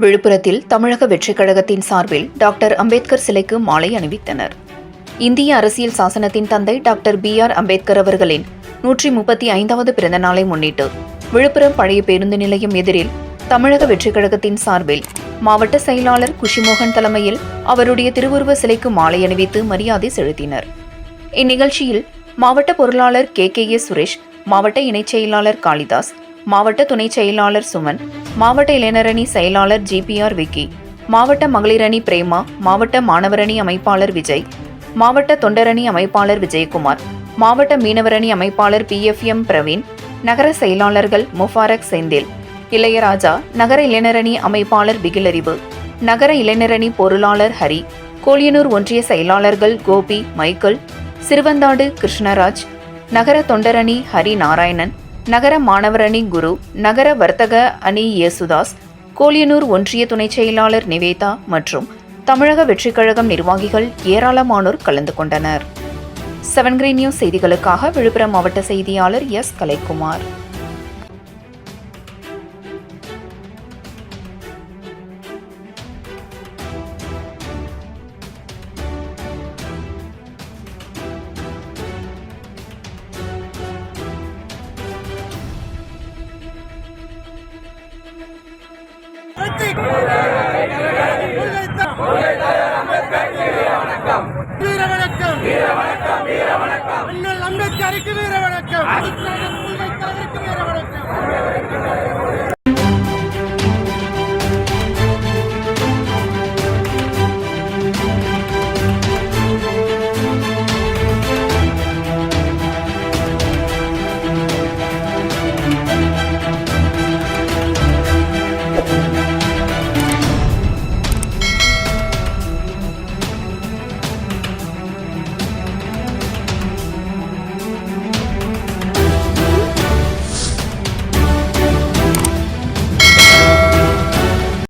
விழுப்புரத்தில் தமிழக வெற்றிக் கழகத்தின் சார்பில் டாக்டர் அம்பேத்கர் சிலைக்கு மாலை அணிவித்தனர். இந்திய அரசியல் சாசனத்தின் தந்தை டாக்டர் பி ஆர் அம்பேத்கர் அவர்களின் நூற்றி முப்பத்தி ஐந்தாவது பிறந்த நாளை முன்னிட்டு விழுப்புரம் பழைய பேருந்து நிலையம் எதிரில் தமிழக வெற்றிக் கழகத்தின் சார்பில் மாவட்ட செயலாளர் குஷிமோகன் தலைமையில் அவருடைய திருவுருவ சிலைக்கு மாலை அணிவித்து மரியாதை செலுத்தினர். இந்நிகழ்ச்சியில் மாவட்ட பொருளாளர் கே கே ஏ சுரேஷ் மாவட்ட இணைச் செயலாளர் காளிதாஸ் மாவட்ட துணைச் செயலாளர் சுமன் மாவட்ட இளைஞரணி செயலாளர் ஜிபிஆர் விக்கி மாவட்ட மகளிரணி பிரேமா மாவட்ட மாணவரணி அமைப்பாளர் விஜய் மாவட்ட தொண்டரணி அமைப்பாளர் விஜயகுமார் மாவட்ட மீனவரணி அமைப்பாளர் பி எஃப் எம் பிரவீன் நகர செயலாளர்கள் முஃபாரக் செந்தில் இளையராஜா நகர இளைஞரணி அமைப்பாளர் பிகிலறிவு நகர இளைஞரணி பொருளாளர் ஹரி கோலியனூர் ஒன்றிய செயலாளர்கள் கோபி மைக்கேல் சிறுவந்தாடு கிருஷ்ணராஜ் நகர தொண்டரணி ஹரி நாராயணன் நகர மாணவரணி குரு நகர வர்த்தக அணி இயேசுதாஸ் கோலியனூர் ஒன்றிய துணைச் செயலாளர் நிவேதா மற்றும் தமிழக வெற்றிக் கழகம் நிர்வாகிகள் ஏராளமானோர் கலந்து கொண்டனர். செவன் கிரீன் நியூஸ் செய்திகளுக்காக விழுப்புரம் மாவட்ட செய்தியாளர் எஸ். கலைக்குமார். அம்பேத்கர் வணக்கம் வீர வணக்கம் வீர வணக்கம் வீர வீர வணக்கம்